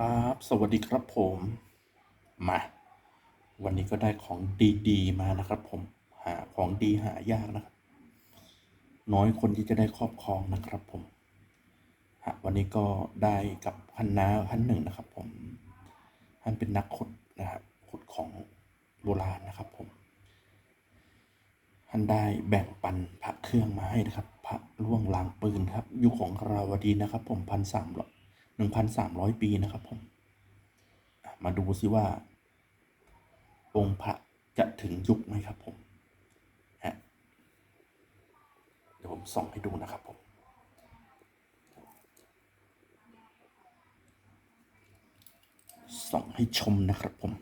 ครับสวัสดีครับผมมา วันนี้ก็ได้ของดีๆมานะครับ ผมหาของดีหายากนะครับ น้อยคนที่จะได้ครอบครองนะครับ ผมฮะวันนี้ก็ได้กับพันนาท่านหนึ่งนะครับ ผมท่านเป็นนักขุดนะครับขุดของโบราณนะครับ ผมท่านได้แบ่งปันพระเครื่องมาให้นะครับ พระล่วงลางปืนครับ ยุคของราวดีนะครับ ผมพันสามร้อย หนึ่งพันสามร้อยปีนะครับผม มาดูซิว่า องค์พระจะถึงยุคไหมครับผมฮะเดี๋ยวผมส่องให้ดูนะครับผมส่องให้ชมนะครับผม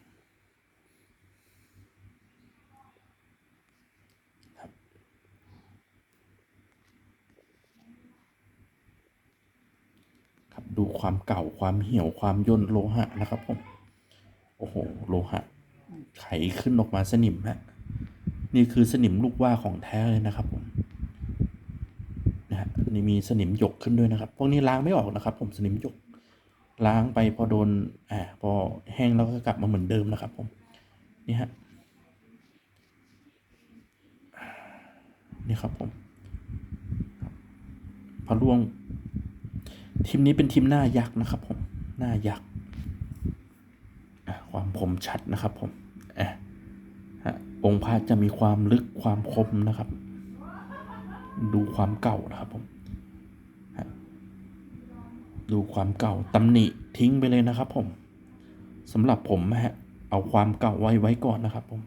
ดูความเก่าความเหี่ยวความย่นโลหะนะครับผม โอ้โห โลหะ ไขขึ้นออกมาสนิมฮะนี่คือสนิมลูกว่าของแท้เลยนะครับผมนะฮะนี่มีสนิมหยกขึ้นด้วยนะครับ พวกนี้ล้างไม่ออกนะครับ ผมสนิมหยก ล้างไปพอโดนอ่าพอแห้งแล้วก็กลับมาเหมือนเดิมนะครับ ผมนี่ฮะนี่ครับผมพระร่วง ทีมนี้เป็นทีมหน้ายักษ์นะครับผมหน้ายักษ์ความคมชัดนะครับผมอะองค์พระจะมีความลึกความคมนะครับ ดูความเก่านะครับผมดูความเก่าตำหนิทิ้งไปเลยนะครับผมสำหรับผมฮะเอาความเก่าไว้ไว้ก่อนนะครับผม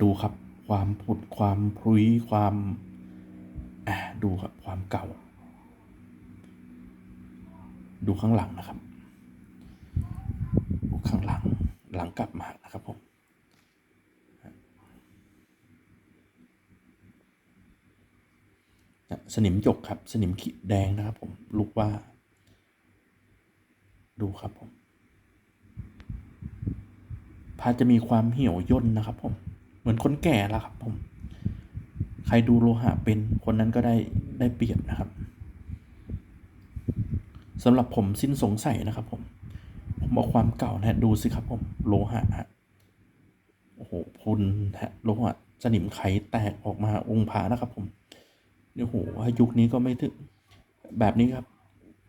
ดูครับความผุดความพรุยความ อ่าดูครับความเก่า ดูข้างหลังนะครับ ดูข้างหลังหลังกลับมานะครับผมสนิมหยกครับ สนิมขีดแดงนะครับผมลูกว่า ดูครับผมพาจะมีความเหี่ยวย่นนะครับผม เหมือนคนแก่แล้วครับผม รดูโลหะเป็นคนนั้นก็ได้ได้เปรียบนะครับสำหรับผมสิ้นสงสัยนะครับผมผมบอกความเก่านะดูสิครับผมโลหะโอ้โหพุนฮะโลหะสนิมไขแตกออกมาองค์พระนะครับ ผมเนี่ยโหยุคนี้ก็ไม่ถึงแบบนี้ครับ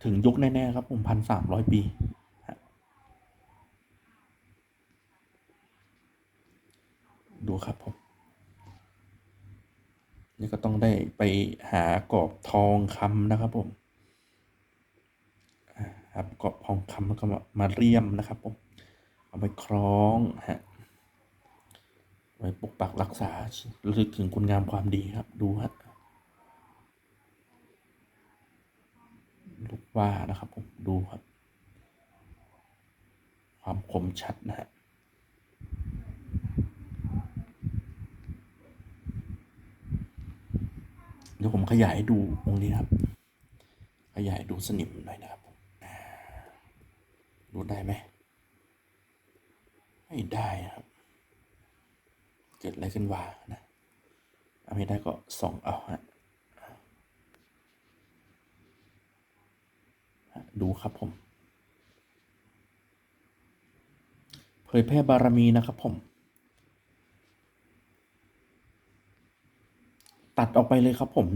ถึงยุคแน่ๆครับ ผมพันสามร้อยปีดูครับผม นี่ก็ต้องได้ไปหากรอบทองคำนะครับผมอ่าครับกรอบทองคำแล้วก็มามาเรียมนะครับผมเอาไปคล้องฮะไว้ปกปักรักษารู้สึกถึงคุณงามความดีครับดูฮะลูกว่านะครับผมดูครับ ความคมชัดนะฮะ ดี๋ยวผมขยายดูองค์นี้นะครับ ขยายดูสนิมหน่อยนะครับดูได้ไหมไม่ได้นะครับ เกิดอะไรขึ้นวานะเอาไม่ได้ก็ส่องเอาฮะฮะดูครับผม เผยแพร่บารมีนะครับผม ตัดออกไปเลยครับผม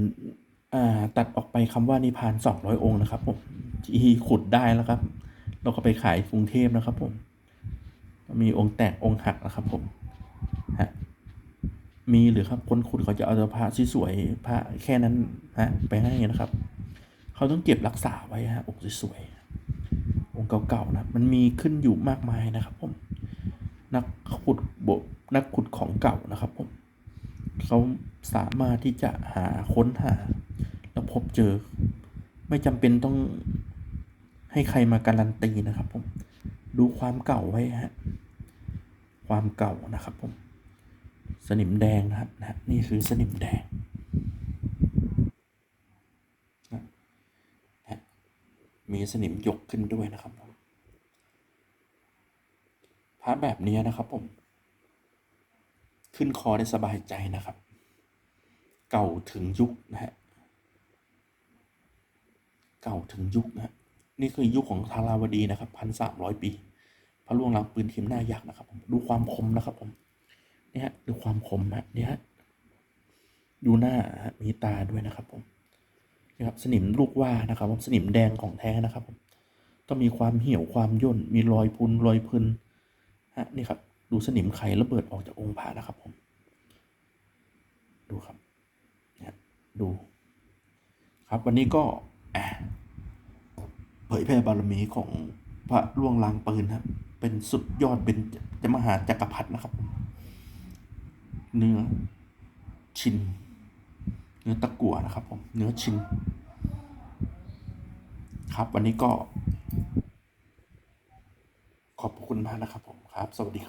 อ่าตัดออกไปคำว่านิพานสองร้อยองค์นะครับผมที่ขุดได้แล้วครับ เราก็ไปขายกรุงเทพนะครับผม มีองค์แตกองค์หักนะครับผมฮะมีหรือครับคนขุดเขาจะเอาพระสวยพระแค่นั้นฮะไปให้นะครับ เขาต้องเก็บรักษาไว้ฮะองค์สวยๆองค์เก่าๆนะมันมีขึ้นอยู่มากมายนะครับผมนักขุดโบนักขุดของเก่านะครับผมเขา สามารถที่จะหาค้นหา แล้วพบเจอ ไม่จำเป็นต้องให้ใครมาการันตีนะครับผมดูความเก่าไว้ฮะความเก่านะครับผมสนิมแดงนะครับนะนี่คือสนิมแดงมีสนิมยกขึ้นด้วยนะครับผมพระแบบนี้นะครับผม ขึ้นคอได้สบายใจนะครับ เก่าถึงยุคนะฮะเก่าถึงยุคนะฮะนี่คือยุคของธาราวดีนะครับพันสามร้อยปี พระล่วงลังปืนเข็มหน้ายักษ์นะครับผมดูความคมนะครับผมเนี่ยฮะดูความคมฮะเนี่ยฮะดูหน้าฮะมีตาด้วยนะครับผมนี่ครับสนิมลูกว่านะครับผมสนิมแดงของแท้นะครับผมต้องมีความเหี่ยวความย่นมีรอยพุนรอยพึนฮะนี่ครับดูสนิมไขระเบิดออกจากองค์พระนะครับผมดูครับ ดู ครับวันนี้ก็เผยแพร่บารมีของพระล่วงลางปืนครับ เป็นสุดยอดเป็นจะมหาจักรพรรดินะครับ เนื้อชิน เนื้อตะกั่วนะครับผมเนื้อชิน ครับวันนี้ก็ ขอบคุณมากนะครับผมครับ สวัสดีครับ